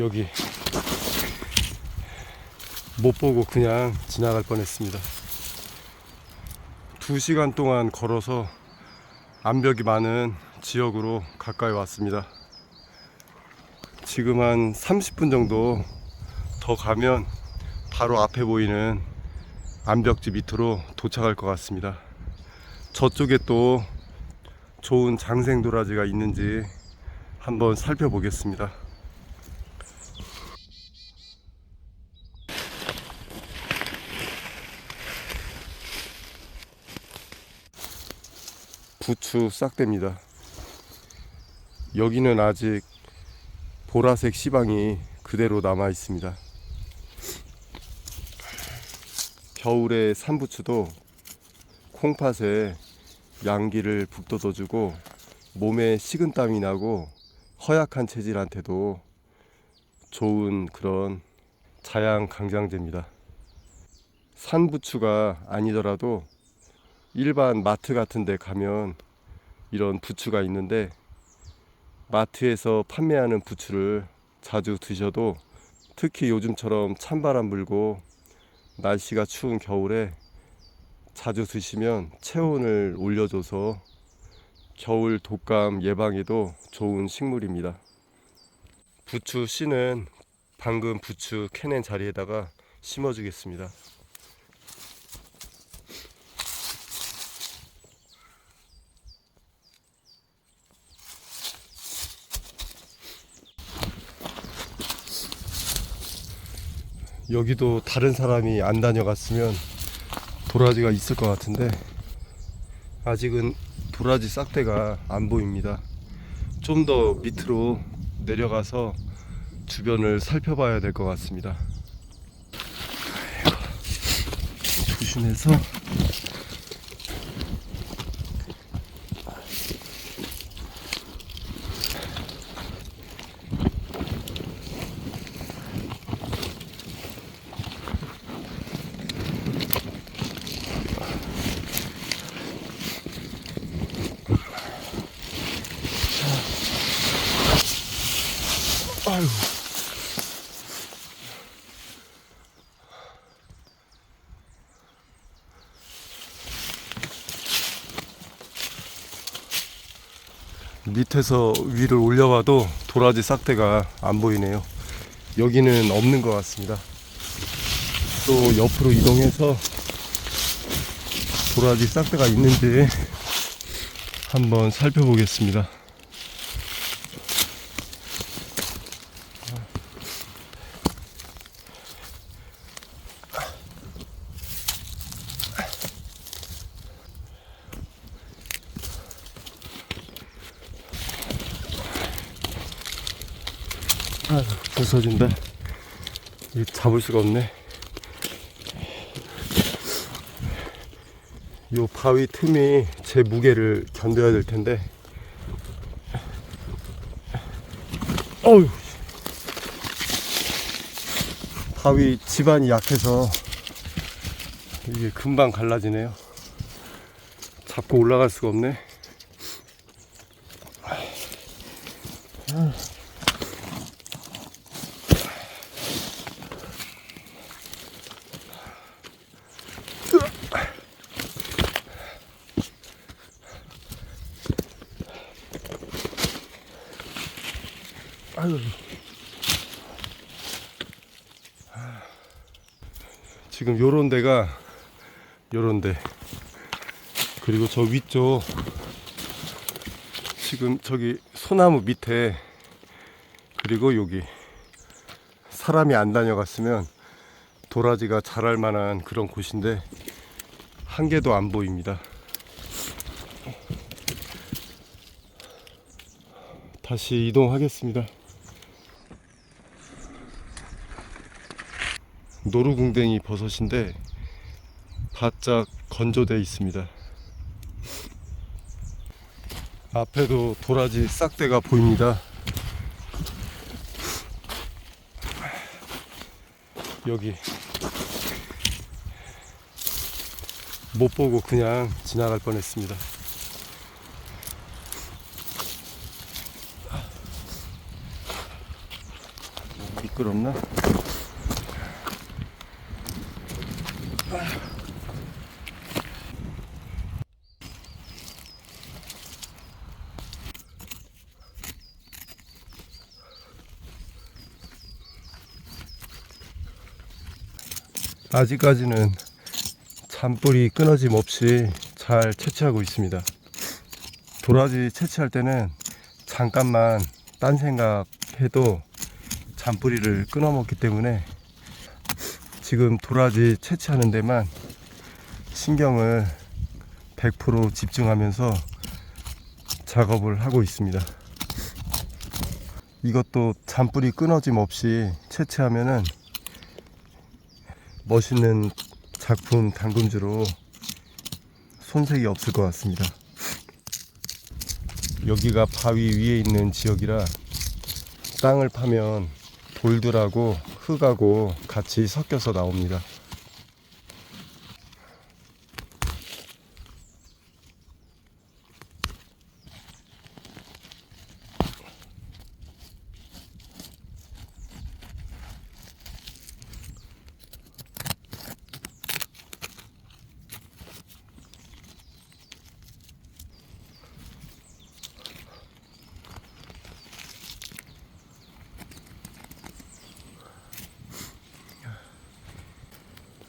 여기 못 보고 그냥 지나갈 뻔했습니다. 두 시간 동안 걸어서 암벽이 많은 지역으로 가까이 왔습니다. 지금 한 30분 정도 더 가면 바로 앞에 보이는 암벽지 밑으로 도착할 것 같습니다. 저쪽에 또 좋은 장생 도라지가 있는지 한번 살펴보겠습니다. 부추 싹대입니다. 여기는 아직 보라색 시방이 그대로 남아 있습니다. 겨울에 산부추도 콩팥에 양기를 북돋워주고 몸에 식은땀이 나고 허약한 체질한테도 좋은 그런 자양 강장제입니다. 산부추가 아니더라도 일반 마트 같은 데 가면 이런 부추가 있는데 마트에서 판매하는 부추를 자주 드셔도 특히 요즘처럼 찬바람 불고 날씨가 추운 겨울에 자주 드시면 체온을 올려줘서 겨울 독감 예방에도 좋은 식물입니다. 부추 씨는 방금 부추 캐낸 자리에다가 심어주겠습니다. 여기도 다른 사람이 안 다녀갔으면 도라지가 있을 것 같은데 아직은 도라지 싹대가 안 보입니다. 좀 더 밑으로 내려가서 주변을 살펴봐야 될 것 같습니다. 조심해서 밑에서 위를 올려봐도 도라지 싹대가 안 보이네요. 여기는 없는 것 같습니다. 또 옆으로 이동해서 도라지 싹대가 있는지 한번 살펴보겠습니다. 아유, 부서진다. 이 잡을 수가 없네. 요 바위 틈이 제 무게를 견뎌야 될 텐데. 어휴. 바위 집안이 약해서 이게 금방 갈라지네요. 잡고 올라갈 수가 없네. 아유. 지금 요런 데가 요런 데 그리고 저 위쪽 지금 저기 소나무 밑에 그리고 여기 사람이 안 다녀갔으면 도라지가 자랄 만한 그런 곳인데 한 개도 안 보입니다. 다시 이동하겠습니다. 노루궁뎅이 버섯인데 바짝 건조돼 있습니다. 앞에도 도라지 싹대가 보입니다. 여기 못 보고 그냥 지나갈 뻔했습니다. 미끄럽나? 아직까지는 잔뿌리 끊어짐 없이 잘 채취하고 있습니다. 도라지 채취할 때는 잠깐만 딴 생각해도 잔뿌리를 끊어먹기 때문에 지금 도라지 채취하는 데만 신경을 100% 집중하면서 작업을 하고 있습니다. 이것도 잔뿌리 끊어짐 없이 채취하면은 멋있는 작품 당금주로 손색이 없을 것 같습니다. 여기가 바위 위에 있는 지역이라 땅을 파면 돌들하고 흙하고 같이 섞여서 나옵니다.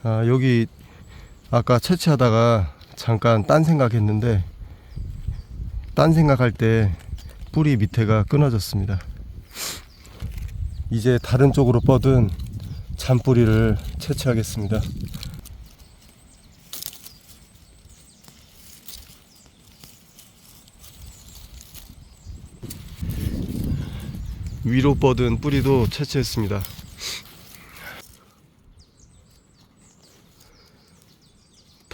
아, 여기 아까 채취하다가 잠깐 딴 생각했는데 딴 생각할 때 뿌리 밑에가 끊어졌습니다. 이제 다른 쪽으로 뻗은 잔뿌리를 채취하겠습니다. 위로 뻗은 뿌리도 채취했습니다.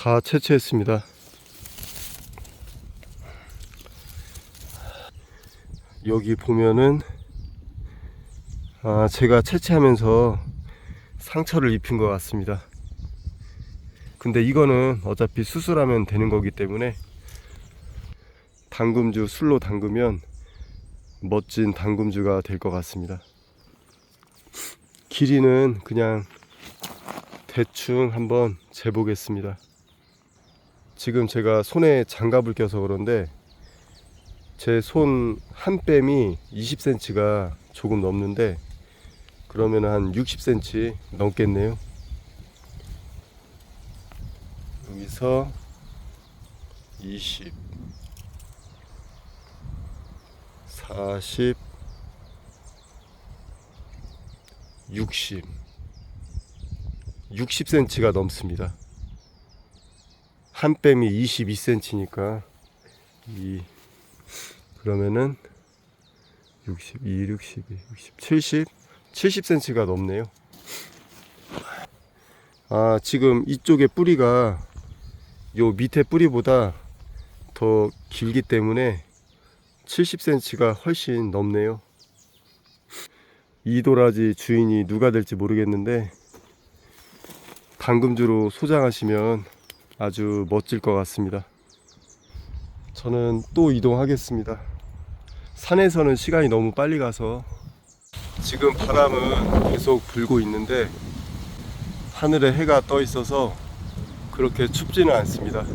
다 채취했습니다. 여기 보면은 아, 제가 채취하면서 상처를 입힌 것 같습니다. 근데 이거는 어차피 수술하면 되는 거기 때문에 당금주 술로 담그면 멋진 당금주가 될 것 같습니다. 길이는 그냥 대충 한번 재보겠습니다. 지금 제가 손에 장갑을 껴서 그런데 제 손 한 뺨이 20cm가 조금 넘는데 그러면 한 60cm 넘겠네요. 여기서 20 40 60 60cm가 넘습니다. 한 뺨이 22cm니까 이 그러면은 62, 62, 60, 70, 70cm가 넘네요. 아 지금 이쪽에 뿌리가 요 밑에 뿌리보다 더 길기 때문에 70cm가 훨씬 넘네요. 이 도라지 주인이 누가 될지 모르겠는데 당금주로 소장하시면 아주 멋질 것 같습니다. 저는 또 이동하겠습니다. 산에서는 시간이 너무 빨리 가서 지금 바람은 계속 불고 있는데 하늘에 해가 떠 있어서 그렇게 춥지는 않습니다.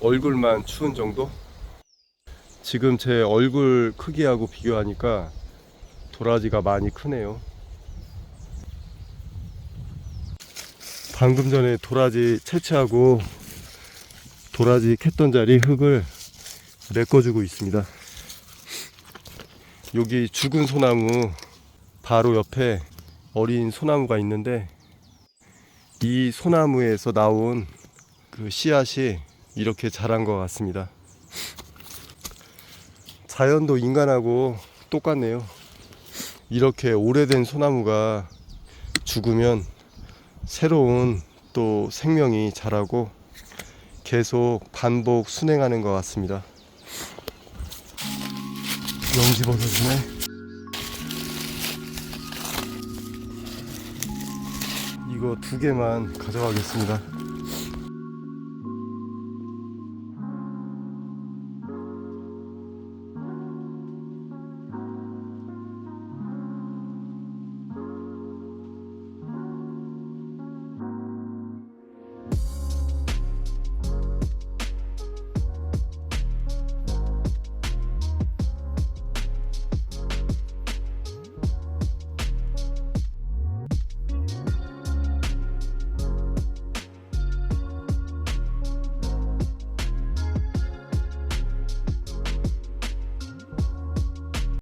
얼굴만 추운 정도? 지금 제 얼굴 크기하고 비교하니까 도라지가 많이 크네요. 방금 전에 도라지 채취하고 도라지 캤던 자리 흙을 메꿔주고 있습니다. 여기 죽은 소나무 바로 옆에 어린 소나무가 있는데 이 소나무에서 나온 그 씨앗이 이렇게 자란 것 같습니다. 자연도 인간하고 똑같네요. 이렇게 오래된 소나무가 죽으면 새로운 또 생명이 자라고 계속 반복 순행하는 것 같습니다. 영지 버섯이네. 이거 두 개만 가져가겠습니다.